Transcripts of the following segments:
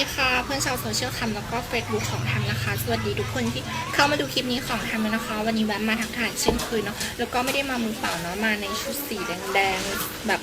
ดีค่ะเพื่อนชาวโซเชียลคัมแล้วก็เฟซบุ๊กของทัมนะคะ สวัสดีทุกคนที่เข้ามาดูคลิปนี้ของทัมนะคะ วันนี้แวะมาทักทายเช่นเคยเนาะแล้วก็ไม่ได้มามือเปล่าเนาะมาในชุดสีแดงๆแบบ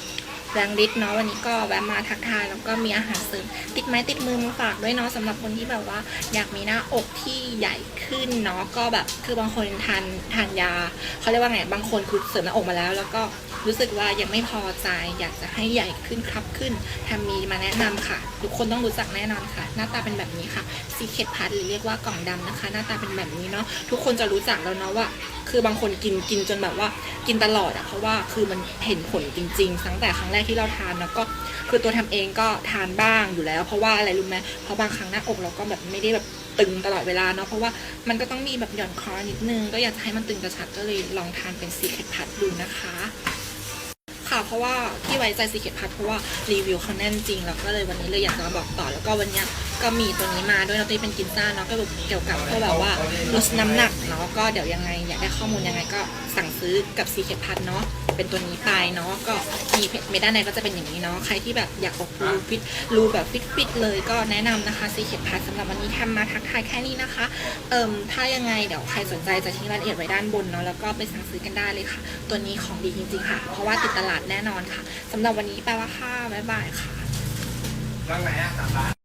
แรงฤทธิ์เนาะวันนี้ก็แวะมาทักทายแล้วก็มีอาหารเสริมติดไม้ติดมือมาฝากด้วยเนาะสำหรับคนที่แบบว่าอยากมีหน้าอกที่ใหญ่ขึ้นเนาะก็แบบคือบางคนทานทานยาเขาเรียกว่าไงบางคนคือเสริมหน้าอกมาแล้ว แล้วก็รู้สึกว่ายังไม่พอใจอยากจะให้ใหญ่ขึ้นครับขึ้นทำมีมาแนะนำค่ะ ทุกคนต้องรู้จักแน่นอนค่ะ หน้าตาเป็นแบบนี้ค่ะซีเคทพัทหรือเรียกว่ากล่องดำนะคะ หน้าตาเป็นแบบนี้เนาะทุกคนจะรู้จักแล้วเนาะว่า คือบางคนกินกินจนแบบว่ากินตลอดอะเพราะว่าคือมันเห็นผลจริงๆตั้งแต่ครั้งแรกที่เราทานแล้วก็คือตัวทำเองก็ทานบ้างอยู่แล้ว เพราะว่าอะไรรู้ไหมเพราะบางครั้งหน้าอกเราก็แบบไม่ได้แบบตึงตลอดเวลาเนาะเพราะว่ามันก็ต้องมีแบบหย่อนคอนิดนึง ก็อยากจะให้มันตึงกระชับก็เลยลองทานเป็นซีเคทพัทดูนะคะค่ะเพราะว่าที่ไว้ใจซีเคทพัทเพราะว่ารีวิวเขาแน่นจริงแล้วก็เลยวันนี้เลยอยากจะมาบอกต่อแล้วก็วันนี้ก็มีตัวนี้มาด้วยแล้วตัวนี้เป็นกินซ่าเนาะก็แบบเกี่ยวกับพวกแบบว่าลดน้ำหนักเนาะก็เดี๋ยวยังไงอยากได้ข้อมูลยังไงก็สั่งซื้อกับซีเคทพัทเนาะ เป็นตัวนี้ไปเนาะก็มีเมด้านในก็จะเป็นอย่างนี้เนาะใครที่แบบอยากออกรูฟิตรูแบบฟิตฟิตๆเลยก็แนะนำนะคะซีเคทพัทสำหรับวันนี้ทำมาทักทายแค่นี้นะคะเอิ่มถ้ายังไงเดี๋ยวใครสนใจจะทิ้งรายละเอียดไว้ด้านบนเนาะแล้วก็ไปสั่งซื้อกันได้เลยค่ะ ตัวนี้ของดีจริงๆค่ะ เพราะว่าติดตลาดแน่นอนค่ะสำหรับวันนี้ไปละค่ะบ๊ายบายค่ะ